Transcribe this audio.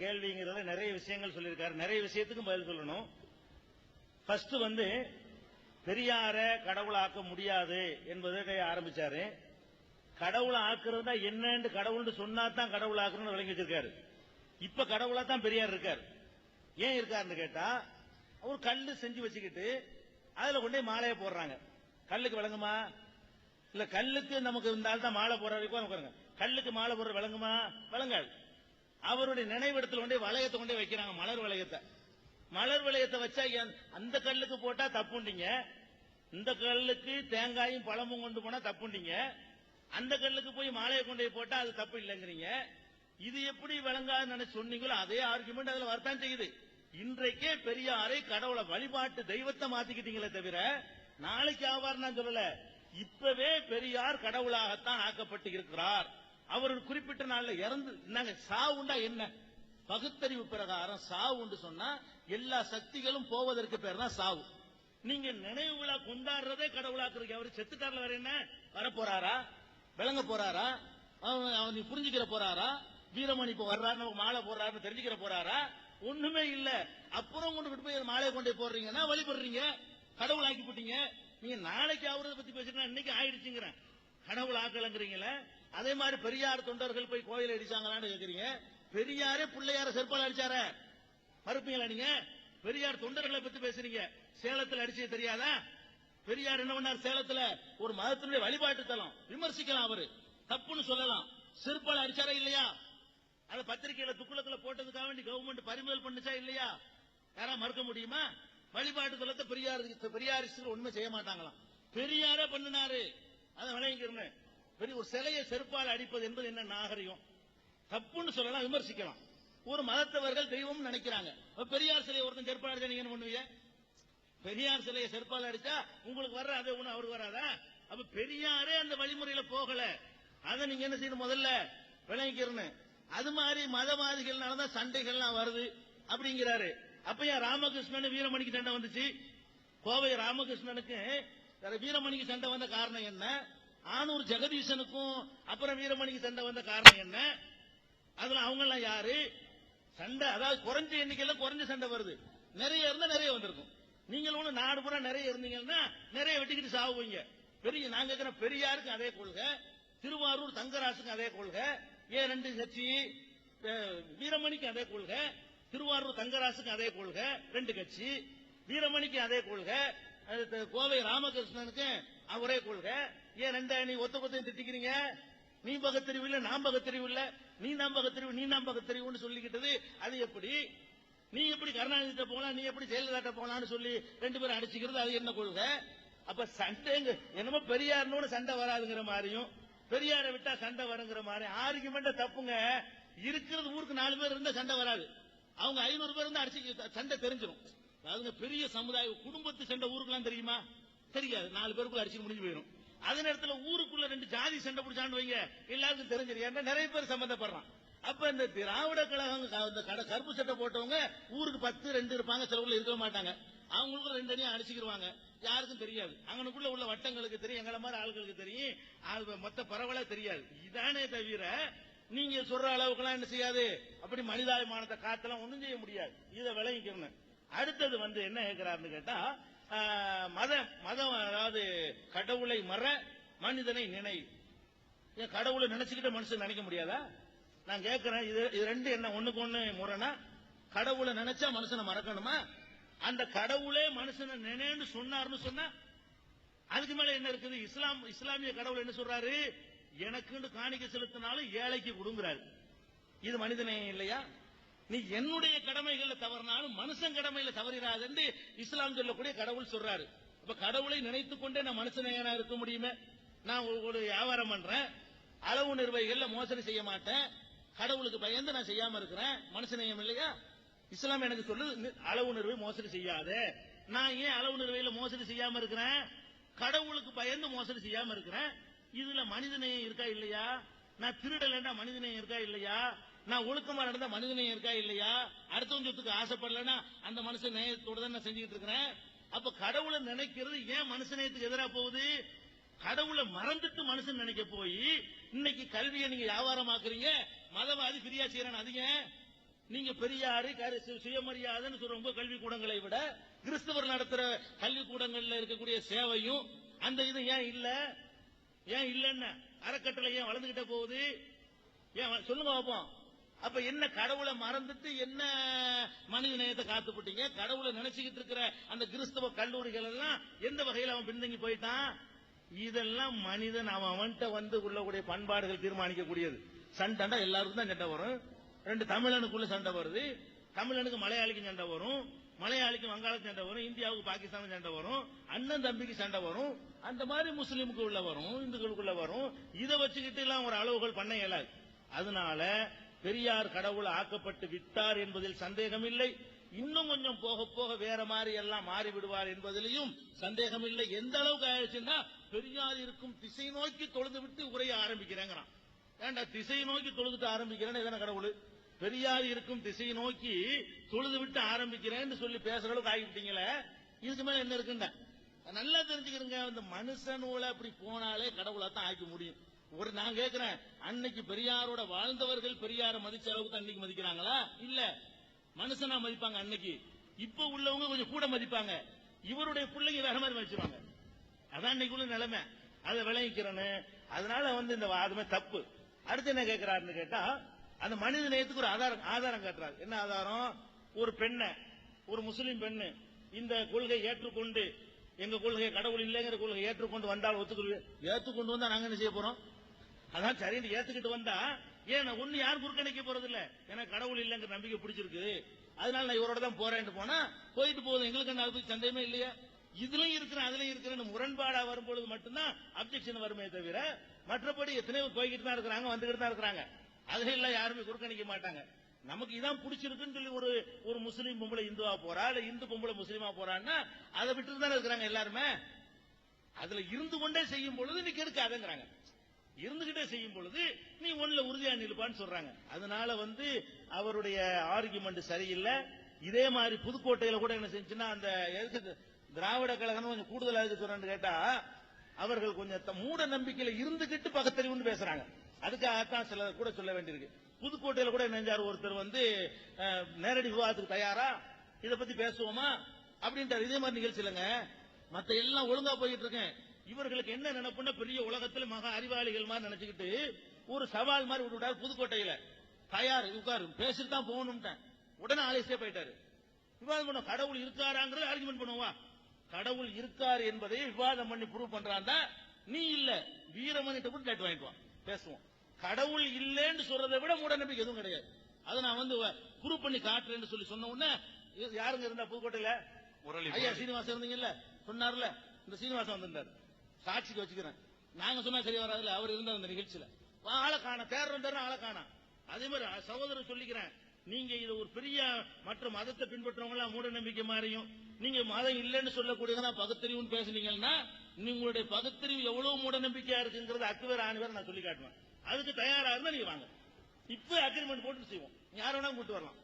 கேள்விங்கிறதுல நிறைய விஷயங்கள் சொல்லியிருக்காரு. நிறைய விஷயத்துக்கும் பதில் சொல்லணும். ஃபர்ஸ்ட் வந்து பெரியார கடவுளாக்க முடியாது என்பதை ஆரம்பிச்சாரு. கடவுளை ஆக்குறதா என்னன்னு கடவுள்னு சொன்னா தான் கடவுள் ஆக்குறன்னு விளங்கி வச்சிருக்காரு. இப்ப கடவுளா தான் பெரியார் இருக்காரு. ஏன் இருக்காருன்னு கேட்டா ஒரு கல்லு செஞ்சு வச்சுக்கிட்டு அதுல கொண்டே மாலையை போடுறாங்க. கல்லுக்கு விளங்குமா? இல்ல கல்லுக்கு நமக்கு இருந்தால்தான் தான் மாலை போடுற வரைக்கும் கல்லுக்கு மாலை போடுற விளங்குமா? விளங்காது. அவருடைய நினைவிடத்தில் கொண்டே வளையத்தை கொண்டே வைக்கிறாங்க மலர் வளையத்தை. மலர் வளையத்தை வச்சா அந்த கல்லுக்கு போட்டா தப்புண்டிங்க இந்த கல்லுக்கு தேங்காயும் பழமும் கொண்டு போனா தப்புண்டிங்க அந்த கல்லுக்கு போய் மாலையை கொண்டு போய் போட்டா அது தப்பு இல்லைங்கிறீங்க. இது எப்படி விளங்காதுன்னு நினைச்சு சொன்னீங்களோ அதே ஆர்குமெண்ட் அதுல வரத்தான் செய்யுது. இன்றைக்கே பெரியாரை கடவுளை வழிபாட்டு தெய்வத்தை மாத்திக்கிட்டீங்களே தவிர நாளைக்கு ஆவார் நான் சொல்லல. இப்பவே பெரியார் கடவுளாகத்தான் ஆக்கப்பட்டு இருக்கிறார். அவர் குறிப்பிட்ட நாள்ல இறந்து நாங்க சாவுண்டா என்ன? பகுத்தறிவு பிரகாரம் சாவுண்டு சொன்னா எல்லா சக்திகளும் போவதற்கு பேர் தான் சாவு. நீங்க நினைவு விழா கொண்டாடுறதே கடவுளாக்குறீங்க அவர் செத்துட்டார்ல வேற என்ன? வரப்போறாரா? விளங்க போறாரா? அவன் அவன் நீ புரிஞ்சுக்கிற போறாரா? வீரமணி இப்ப வர்றாரு மாலை போடுறாருன்னு தெரிஞ்சுக்கிற போறாரா? ஒண்ணுமே இல்ல. அப்புறம் கொண்டு போய் மாலையை கொண்டு போய் போடுறீங்கன்னா வழிபடுறீங்க. கடவுள் ஆக்கி போட்டீங்க. நீங்க நாளைக்கு அவரதை பத்தி பேசுறீங்க இன்னைக்கு ஆயிடுச்சுங்கிறேன். கடவுள் ஆக்கலங்கிறீங்களே? அதே மாதிரி பெரியார் தொண்டர்கள் போய் கோயில் அடிச்சாங்களான்னு கேக்குறீங்க. பெரியாரே பிள்ளையார செருப்பால் அடிச்சார. மறுப்பீங்களா நீங்க? பெரியார் தொண்டர்களை பத்தி பேசுறீங்க. சேலத்துல அடிச்சது தெரியாதா? பெரியார் என்ன பண்ணார்? சேலத்துல ஒரு மதத்தினுடைய வழிபாட்டு தலம். விமர்சிக்கலாம் அவரு. தப்புன்னு சொல்லலாம். செருப்பால் அடிச்சாரா இல்லையா? அத பத்திரிகையில துக்குளத்துல போட்டதுக்காக வேண்டி கவர்மெண்ட் பறிமுதல் பண்ணுச்சா இல்லையா? யாரா மறுக்க முடியுமா? வழிபாட்டு தலத்தை பெரியார் பெரியாரிஸ்டர் ஒண்ணுமே செய்ய மாட்டாங்களாம். பெரியாரே பண்ணினாரு. அதை விளங்கிக்கிறேன் பெரிய ஒரு சிலையை செருப்பால் அடிப்பது என்பது என்ன நாகரிகம்? தப்புன்னு சொல்லலாம் விமர்சிக்கலாம். ஒரு மதத்தவர்கள் தெய்வம் நினைக்கிறாங்க. பெரியார் சிலையை ஒருத்தன் செருப்பால் அடிச்சா நீங்க என்ன பண்ணுவீங்க? பெரியார் சிலையை செருப்பால் அடிச்சா உங்களுக்கு வர்ற? அதே ஒண்ணு அவருக்கு வராதா? அப்ப பெரியாரே அந்த வழிமுறையில போகல. அதை நீங்க என்ன செய்யணும் முதல்ல? விளங்கிக்கிறன்னு அது மாதிரி மதவாதிகள்னாலதான் சண்டைகள்லாம் வருது. அப்படிங்கிறாரு. அப்ப ஏன் ராமகிருஷ்ணன் வீரமணிக்கு சண்டை வந்துச்சு? கோவை ராமகிருஷ்ணனுக்கு வீரமணிக்கு சண்டை வந்த காரணம் என்ன? ஆனூர் ஜெகதீசனுக்கும் அப்புறம் வீரமணிக்கு சண்டை வந்த காரணம் என்ன? அதுல அவங்க எல்லாம் யாரு? சண்டை அதாவது குறைஞ்ச எண்ணிக்கையில குறைஞ்ச சண்டை வருது. நிறைய இருந்தா நிறைய வந்திருக்கும். நீங்கள் ஒண்ணு நாடு பூரா நிறைய இருந்தீங்கன்னா நிறைய வெட்டிக்கிட்டு சாவுவீங்க. பெரிய நாங்க இருக்கிற பெரியாருக்கு அதே கொள்கை திருவாரூர் தங்கராசுக்கு அதே கொள்கை ஏன் ரெண்டு கட்சி வீரமணிக்கு அதே கொள்கை திருவாரூர் தங்கராசுக்கு அதே கொள்கை ரெண்டு கட்சி வீரமணிக்கு அதே கொள்கை அது கோவை ராமகிருஷ்ணனுக்கு ஒரே கொள்கை. ஏன் ரெண்டா நீ ஒத்த கொத்தையும் திட்டிக்கிறீங்க? நீ பகத்தறிவு இல்ல நான் பகத்தறிவு இல்ல நீ நாம் பகத்தறிவு நீ நாம் பகத்தறிவுன்னு சொல்லிக்கிட்டது. அது எப்படி? நீ எப்படி கருணாநிதிட்ட போகலாம் நீ எப்படி ஜெயலலிதா போகலாம்னு சொல்லி ரெண்டு பேரும் அடிச்சுக்கிறது அது என்ன கொள்கை? அப்ப சண்டைங்க என்னமோ பெரியார்னோட சண்டை வராதுங்கிற மாதிரியும் பெரியாரை விட்டா சண்டை வருங்கிற மாதிரி ஆர்குமெண்ட் தப்புங்க. இருக்கிறது ஊருக்கு நாலு பேர் இருந்தா சண்டை வராது. அவங்க ஐநூறு பேர் இருந்தா அடிச்சு சண்டை தெரிஞ்சிடும் அதுங்க பெரிய சமுதாய குடும்பத்து சண்டை ஊருக்குலாம் தெரியுமா? தெரியாது. நாலு பேருக்குள்ள அடிச்சு முடிஞ்சு போயிடும் அதே நேரத்துல ஊருக்குள்ள ரெண்டு ஜாதி சண்டை பிடிச்சான்னு வைங்க எல்லாருக்கும் தெரிஞ்சிடும். ஏன்னா நிறைய பேர் சம்பந்தப்படுறான். அப்ப இந்த திராவிட கழகம் இந்த கடை கருப்பு சட்டை போட்டவங்க ஊருக்கு பத்து ரெண்டு இருப்பாங்க சில ஊர்ல இருக்க மாட்டாங்க. அவங்களுக்கும் ரெண்டு அணியா அடிச்சுக்கிடுவாங்க யாருக்கும் தெரியாது. அங்கனுக்குள்ள உள்ள வட்டங்களுக்கு தெரியும் எங்களை மாதிரி ஆளுகளுக்கு தெரியும். அது மொத்த பரவலா தெரியாது. இதானே தவிர நீங்க சொல்ற அளவுக்குலாம் என்ன செய்யாது? அப்படி மனிதாபிமானத்தை காத்தெல்லாம் ஒண்ணும் செய்ய முடியாது. இதை விளைவிக்கணும் அடுத்தது வந்து என்ன கேட்கிறாருன்னு கேட்டா மதம் மதம் அதாவது கடவுளை மற மனிதனை நினை. ஏன் கடவுளை நினைச்சுக்கிட்டு மனுஷன் நினைக்க முடியாதா? நான் கேட்கிறேன் இது இது ரெண்டு என்ன ஒண்ணுக்கு ஒண்ணு முறைனா கடவுளை நினைச்சா மனுஷனை மறக்கணுமா? அந்த கடவுளே மனுஷனை நினைன்னு சொன்னார்னு சொன்னா அதுக்கு மேல என்ன இருக்குது? இஸ்லாம் இஸ்லாமிய கடவுள் என்ன சொல்றாரு? எனக்குன்னு காணிக்க செலுத்தினாலும் ஏழைக்கு கொடுங்கிறாரு. இது மனிதனே இல்லையா? நீ என்னுடைய கடமைகள்ல தவறினாலும் மனுஷன் கடமையில தவறிடாது என்று இஸ்லாம் சொல்லக்கூடிய கடவுள் சொல்றாரு. அப்ப கடவுளை நினைத்துக் கொண்டே நான் மனுஷனையா இருக்க முடியுமே? நான் ஒரு- வியாபாரம் பண்றேன். அளவு நிர்வாகிகள்ல மோசடி செய்ய மாட்டேன். கடவுளுக்கு பயந்து நான் செய்யாம இருக்கிறேன். மனுஷநேயம் இல்லையா? இஸ்லாம் எனக்கு சொல்லுது அளவு நிறுவை மோசடி செய்யாத. நான் ஏன் அளவு நிறுவையில மோசடி செய்யாம இருக்கிறேன்? கடவுளுக்கு பயந்து மோசடி செய்யாம இருக்கிறேன். இதுல மனிதநேயம் இருக்கா இல்லையா? நான் திருடலைன்னா மனிதநேயம் இருக்கா இல்லையா? நான் ஒழுக்கமா நடந்தா மனிதநேயம் இருக்கா இல்லையா? அடுத்தவன் சொத்துக்கு ஆசைப்படலன்னா அந்த மனுஷன் நேயத்தோட தான் நான் செஞ்சுக்கிட்டு இருக்கிறேன். அப்ப கடவுளை நினைக்கிறது ஏன் மனுஷ நேயத்துக்கு எதிரா போகுது? கடவுளை மறந்துட்டு மனுஷன் நினைக்க போய் இன்னைக்கு கல்வியை நீங்க வியாபாரமாக்குறீங்க மதவாதி பிரியா செய்யறான் அதிக நீங்க பெரியாரு கரு- சுயமரியாதைன்னு சொல்ற ரொம்ப கல்வி கூடங்களை விட கிறிஸ்தவர் நடத்துற கல்வி கூடங்கள்ல இருக்கக்கூடிய சேவையும் அந்த இது ஏன் இல்ல? ஏன் இல்லன்னு? அறக்கட்டளை ஏன் வளர்ந்துகிட்ட போகுது? ஏன் சொல்லுங்க பாப்போம். அப்ப என்ன கடவுளை மறந்துட்டு என்ன மனித நேயத்தை காத்துப்பட்டீங்க? கடவுளை நினைச்சுக்கிட்டு இருக்கிற அந்த கிறிஸ்தவ கல்லூரிகள் எல்லாம் எந்த வகையில் அவன் பின்தங்கி போயிட்டான்? இதெல்லாம் மனிதன் அவன் அவன்கிட்ட வந்து உள்ளக்கூடிய பண்பாடுகள் தீர்மானிக்கக்கூடியது. சண்டை எல்லாருக்கும் தான் சண்டை வரும். ரெண்டு தமிழனுக்குள்ள சண்டை வருது. தமிழனுக்கு மலையாளிக்கு சண்டை வரும். மலையாளிக்கு வங்காளத்துக்கு சண்டை வரும். இந்தியாவுக்கு பாகிஸ்தானுக்கு சண்டை வரும். அண்ணன் தம்பிக்கு சண்டை வரும். அந்த மாதிரி முஸ்லீமுக்கு உள்ள வரும் இந்துக்களுக்குள்ள வரும். இதை வச்சுக்கிட்டு எல்லாம் ஒரு அளவுகள் பண்ண இயலாது. அதனால பெரியார் கடவுள் ஆக்கப்பட்டு விட்டார் என்பதில் சந்தேகமில்லை. இன்னும் கொஞ்சம் போக போக வேற மாதிரி எல்லாம் மாறி விடுவார் என்பதிலையும் சந்தேகம் இல்லை எந்த அளவுக்கு ஆயிடுச்சுன்னா பெரியார் இருக்கும் திசை நோக்கி தொழுது விட்டு உரைய ஆரம்பிக்கிறேங்கிறான். ஏன்டா திசை நோக்கி தொழுதுட்டு ஆரம்பிக்கிறேன்னு எதன கடவுள்? பெரியார் இருக்கும் திசை நோக்கி தொழுது விட்டு ஆரம்பிக்கிறேன்னு சொல்லி பேசுற அளவுக்கு ஆகிவிட்டீங்களே. இதுக்கு மேல என்ன இருக்குங்க நல்லா தெரிஞ்சுக்கிறங்க. இந்த மனுஷ அப்படி போனாலே கடவுளை தான் ஆக்கி முடியும். ஒரு நான் கேட்கிறேன் அன்னைக்கு பெரியாரோட வாழ்ந்தவர்கள் பெரியார மதிச்ச அளவுக்கு தான் அன்னைக்கு மதிக்கிறாங்களா? இல்ல. மனுஷனா மதிப்பாங்க அன்னைக்கு. இப்ப உள்ளவங்க கொஞ்சம் கூட மதிப்பாங்க. இவருடைய பிள்ளைங்க வேற மாதிரி மதிச்சிருவாங்க. அதான் இன்னைக்கு உள்ள நிலைமை. அதை விளைவிக்கிறேன்னு. அதனால வந்து இந்த வாதமே தப்பு. அடுத்து என்ன கேட்கிறாருன்னு கேட்டா அந்த மனித நேயத்துக்கு ஒரு ஆதாரம் ஆதாரம் காட்டுறாரு. என்ன ஆதாரம்? ஒரு பெண்ணை. ஒரு முஸ்லீம் பெண்ணு. இந்த கொள்கை ஏற்றுக்கொண்டு எங்க கொள்கை கடவுள் இல்லைங்கிற கொள்கை ஏற்றுக்கொண்டு வந்தால் ஒத்துக்கொள்வே ஏற்றுக்கொண்டு வந்தா நாங்க என்ன செய்ய போறோம்? அதான் சரின்னு ஏத்துக்கிட்டு வந்தா ஏன் நான் ஒண்ணு யாரும் புறக்கணிக்க போறது இல்ல ஏன்னா கடவுள் இல்லைங்கிற நம்பிக்கை பிடிச்சிருக்கு. அதனால நான் இவரோட தான் போறேன்ட்டு போனா போயிட்டு போகுது. எங்களுக்கு என்ன அதை சந்தேகமே இல்லையா? இதுலயும் இருக்கிறேன் அதுலயும் இருக்கிறேன். முரண்பாடா வரும்பொழுது மட்டும்தான் அப்ஜெக்ஷன் வருமே தவிர மற்றபடி எத்தனையோ போய்கிட்டு தான் இருக்கிறாங்க வந்துகிட்டு தான் இருக்கிறாங்க. அதுல எல்லாம் யாருமே குறுக்கணிக்க மாட்டாங்க. நமக்கு இதான் பிடிச்சிருக்குன்னு சொல்லி ஒரு ஒரு முஸ்லீம் பொம்பளை இந்துவா போறா இல்ல இந்து பொம்பளை முஸ்லீமா போறான்னா அதை விட்டு தானே இருக்கிறாங்க எல்லாருமே. அதுல இருந்து கொண்டே செய்யும் பொழுது நீ கெடுக்காதங்கிறாங்க இருந்துகிட்டே செய்யும் பொழுது நீ ஒண்ணுல உறுதியா நிற்பான்னு சொல்றாங்க. அதனால வந்து அவருடைய ஆர்குமெண்ட் சரியில்லை. இதே மாதிரி புதுக்கோட்டையில கூட என்ன செஞ்சுன்னா அந்த எதுக்கு திராவிட கழகம் கொஞ்சம் கூடுதலா இருக்கு சொல்றேன்னு கேட்டா அவர்கள் கொஞ்சம் மூட நம்பிக்கையில இருந்துகிட்டு பக்கத்தறிவுன்னு பேசுறாங்க. அதுக்காகத்தான் சில கூட சொல்ல வேண்டியிருக்கு. புதுக்கோட்டையில கூட நெஞ்சார் ஒருத்தர் வந்து நேரடி விவாதத்துக்கு தயாரா? இத பத்தி பேசுவோமா? அப்படின்றார் இதே மாதிரி நிகழ்ச்சி இல்லைங்க மத்த எல்லாம் ஒழுங்கா போயிட்டு இருக்கேன். இவர்களுக்கு என்ன நினைப்புன்னா பெரிய உலகத்துல மகா அறிவாளிகள் மாதிரி நினைச்சுக்கிட்டு ஒரு சவால் மாதிரி விட்டுவிட்டாரு புதுக்கோட்டையில. தயார் உட்காரு பேசிட்டு தான் போகணும்ட்டேன். உடனே ஆலேசியே போயிட்டாரு. விவாதம் பண்ண கடவுள் இருக்காராங்கிறது ஆர்குமெண்ட் பண்ணுவா. கடவுள் இருக்கார் என்பதை விவாதம் பண்ணி ப்ரூவ் பண்றான்டா நீ இல்ல வீரமணிட்ட கூட கேட்டு வாங்கிட்டு வா. பேசுவோம். கடவுள் இல்லைன்னு சொல்றதை விட மூட நம்பிக்கை எதுவும் கிடையாது. அதை நான் வந்து ப்ரூவ் பண்ணி காட்டுறேன்னு சொல்லி சொன்ன உடனே யாருங்க இருந்தா புதுக்கோட்டையில? ஐயா சீனிவாசன் இருந்தீங்கல்ல? சொன்னார்ல? இந்த சீனிவாசன் வந்திருந்தார். சாட்சிக்கு வச்சுக்கிறேன். நாங்க சொன்னா சரி வராதுல அவர் இருந்தார் அந்த நிகழ்ச்சியில. ஆளை காண பேர் ஆளை காண அதே மாதிரி சகோதரர் சொல்லிக்கிறேன். நீங்க இது ஒரு பெரிய மற்ற மதத்தை பின்பற்றவங்க எல்லாம் மூட நம்பிக்கை மாறியும். நீங்க மதம் இல்லைன்னு சொல்லக்கூடியதான் பகுத்தறிவுன்னு பேசுனீங்கன்னா உங்களுடைய பகுத்தறிவு எவ்வளவு மூட நம்பிக்கையா இருக்குங்கிறது அக்குவேர் ஆணிவர் நான் சொல்லி காட்டுவேன். அதுக்கு தயாரா இருந்தா நீங்க வாங்க. இப்ப அக்ரிமெண்ட் போட்டு செய்வோம். யார் வேணா கூட்டு வரலாம்.